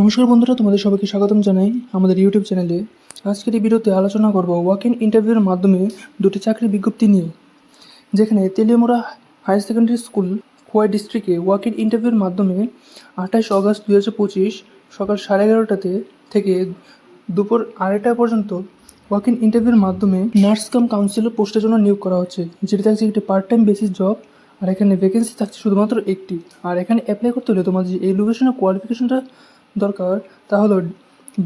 নমস্কার বন্ধুরা, তোমাদের সবাইকে স্বাগতম জানাই আমাদের ইউটিউব চ্যানেলে আজকের এই ভিডিওতে আলোচনা করব ওয়াক ইন ইন্টারভিউর মাধ্যমে দুটি চাকরির বিজ্ঞপ্তি নিয়ে, যেখানে Teliamura higher secondary school Khowai ডিস্ট্রিক্টে ওয়াক ইন ইন্টারভিউর মাধ্যমে আঠাশ অগস্ট দু হাজার পঁচিশ সকাল সাড়ে এগারোটাতে থেকে দুপুর আড়াইটা পর্যন্ত ওয়াক ইন ইন্টারভিউর মাধ্যমে নার্স কাম কাউন্সিলর পোস্টের জন্য নিয়োগ করা হচ্ছে, যেটি থাকছে একটি পার্ট টাইম বেসিস জব আর এখানে ভ্যাকেন্সি থাকছে শুধুমাত্র একটি। আর এখানে অ্যাপ্লাই করতে হলে তোমার যে এডুকেশনের কোয়ালিফিকেশনটা দরকার, তা হলো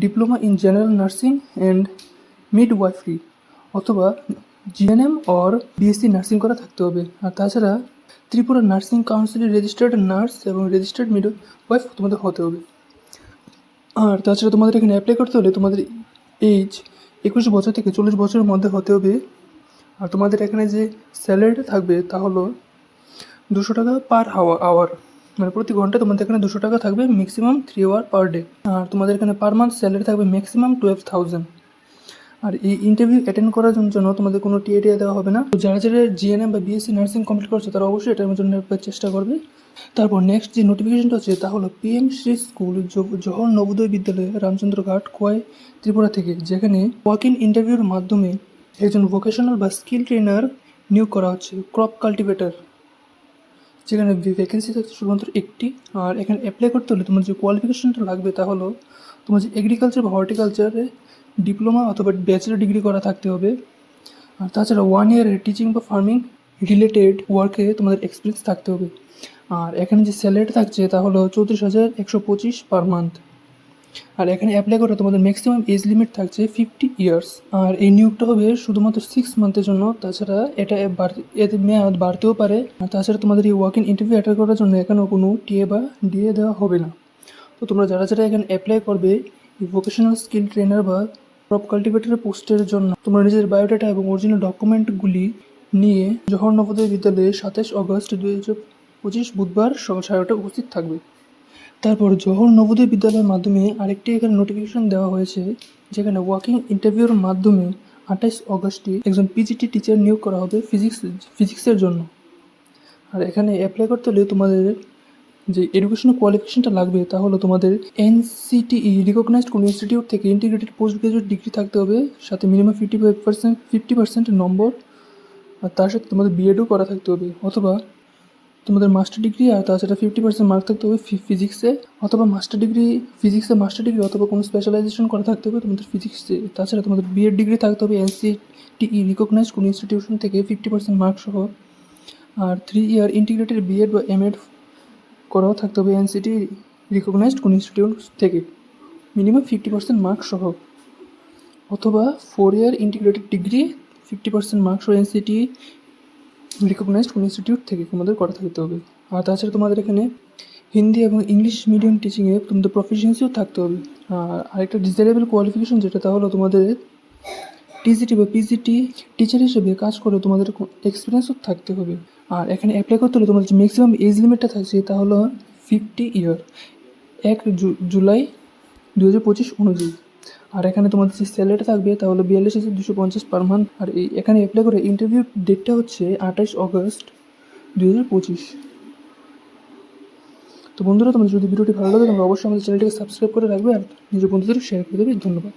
diploma in general nursing and midwifery অথবা জিএনএম অর বিএসসি নার্সিং করা থাকতে হবে। আর তাছাড়া ত্রিপুরা নার্সিং কাউন্সিলের রেজিস্টার্ড নার্স এবং রেজিস্টার্ড মিড ওয়াইফ তোমাদের হতে হবে। আর তাছাড়া তোমাদের এখানে অ্যাপ্লাই করতে হলে তোমাদের এইজ একুশ বছর থেকে চল্লিশ বছরের মধ্যে হতে হবে। আর তোমাদের এখানে যে স্যালারিটা থাকবে তা হলো দুশো টাকা পার হাওয়া আওয়ার মানে প্রতি ঘন্টায় তোমাদের এখানে দুশো টাকা থাকবে maximum three hour per day আর তোমাদের এখানে পার মান্থ স্যালারি থাকবে ম্যাক্সিমাম টুয়েলভ থাউজেন্ড আর এই ইন্টারভিউ অ্যাটেন্ড করার জন্য তোমাদের কোনো টিএটিএ দেওয়া হবে না। তো যারা যারা জিএনএম বা বিএসসি নার্সিং কমপ্লিট করছে, তারা অবশ্যই এটার জন্য চেষ্টা করবে। তারপর নেক্সট যে নোটিফিকেশনটা হচ্ছে, তা হলো পিএম শ্রী স্কুল জ- জওহর নবোদয় বিদ্যালয় রামচন্দ্র ঘাট কোয়াই ত্রিপুরা থেকে, যেখানে ওয়াক ইন ইন্টারভিউর মাধ্যমে একজন ভোকেশনাল বা স্কিল ট্রেনার নিয়োগ করা হচ্ছে ক্রপ কাল্টিভেটার যেখানে ভ্যাকেন্সি থাকছে শুধুমাত্র একটি। আর এখানে অ্যাপ্লাই করতে হলে তোমার যে কোয়ালিফিকেশনটা লাগবে তা হলো তোমার যে এগ্রিকালচার বা হর্টিকালচারে ডিপ্লোমা অথবা ব্যাচেলার ডিগ্রি করা থাকতে হবে। আর তাছাড়া ওয়ান ইয়ার টিচিং বা ফার্মিং রিলেটেড ওয়ার্কে তোমাদের এক্সপিরিয়েন্স থাকতে হবে। আর এখানে যে স্যালারি থাকছে তা হলো চৌত্রিশ হাজার একশো পঁচিশ পার মান্থ আর এখানে অ্যাপ্লাই করে তোমাদের ম্যাক্সিমাম এজ লিমিট থাকছে ফিফটি ইয়ার্স আর এই নিয়োগটা হবে শুধুমাত্র সিক্স মান্থের জন্য। তাছাড়া এটা এ বাড়- এর মেয়াদ বাড়তেও পারে। আর তাছাড়া তোমাদের এই ওয়াক ইন ইন্টারভিউ অ্যাটেন্ড করার জন্য এখানেও কোনো টিএ বা ডিএ দেওয়া হবে না। তো তোমরা যারা যারা এখানে অ্যাপ্লাই করবে ভোকেশনাল স্কিল ট্রেনার বা ক্রপ কাল্টিভেটরের পোস্টের জন্য, তোমরা নিজের বায়োডাটা এবং অরিজিনাল ডকুমেন্টগুলি নিয়ে জওহর নবোদয় বিদ্যালয়ে সাতাশ অগস্ট দুই হাজার পঁচিশ বুধবার সকাল সাড়ে উপস্থিত থাকবে। তারপর জওহর নবোদয় বিদ্যালয়ের মাধ্যমে আরেকটি এখানে নোটিফিকেশন দেওয়া হয়েছে, যেখানে ওয়াকিং ইন্টারভিউর মাধ্যমে আঠাশ অগস্টে একজন পিজিটি টিচার নিয়োগ করা হবে ফিজিক্স ফিজিক্সের জন্য। আর এখানে অ্যাপ্লাই করতে হলে তোমাদের যে এডুকেশনাল কোয়ালিফিকেশনটা লাগবে তা হলো তোমাদের এনসিটিই রিকগনাইজড কোনো ইনস্টিটিউট থেকে ইন্টিগ্রেটেড পোস্ট গ্রাজুয়েট ডিগ্রি থাকতে হবে, সাথে minimum fifty five percent fifty percent নম্বর আর তার সাথে তোমাদের বিএডও করা থাকতে হবে, অথবা তোমাদের মাস্টার ডিগ্রি আর তাছাড়া ফিফটি পার্সেন্ট মার্ক থাকতে হবে ফিজিক্সে অথবা মাস্টার ডিগ্রি ফিজিক্সে মাস্টার ডিগ্রি অথবা কোনো স্পেশালাইজেশন করা থাকতে হবে তোমাদের ফিজিক্সে তাছাড়া তোমাদের বিএড ডিগ্রি থাকতে হবে এনসিটিই রিকগনাইজ কোনো ইনস্টিটিউশন থেকে ফিফটি পার্সেন্ট মার্ক সহ। আর থ্রি ইয়ার ইন্টিগ্রেটেড বিএড বা এমএড করাও থাকতে হবে এনসিটি রিকগনাইজড কোনো ইনস্টিটিউট থেকে। মিনিমাম ফিফটি পার্সেন্ট মার্ক সহ। অথবা four year integrated degree fifty percent mark সহ এনসিটি রিকগনাইজড কোনো ইনস্টিটিউট থেকে তোমাদের করা থাকতে হবে। আর তাছাড়া তোমাদের এখানে হিন্দি এবং ইংলিশ মিডিয়াম টিচিংয়ে তোমাদের প্রফিসিয়েন্সিও থাকতে হবে। আর আরেকটা ডিজারেবল কোয়ালিফিকেশন যেটা, তা হলো তোমাদের টিজিটি বা পিজিটি টিচার হিসেবে কাজ করে তোমাদের এক্সপিরিয়েন্সও থাকতে হবে। আর এখানে অ্যাপ্লাই করতে হলে তোমাদের যে ম্যাক্সিমাম এজ লিমিটটা থাকছে, তা হলো ফিফটি ইয়ার এক জুলাই দু হাজার পঁচিশ অনুযায়ী। আর এখানে তোমাদের যে স্যালারি থাকবে তাহলে বিয়াল্লিশ হাজার দুশো পঞ্চাশ পার মান্থ আর এখানে অ্যাপ্লাই করে ইন্টারভিউ ডেটটা হচ্ছে আঠাশ অগস্ট দু হাজার পঁচিশ। তো বন্ধুরা, তোমাদের যদি ভিডিওটি ভালো লাগে তোমরা অবশ্যই আমাদের চ্যানেলটিকে সাবস্ক্রাইব করে রাখবে আর নিজের বন্ধুদের শেয়ার করে দেবে। ধন্যবাদ।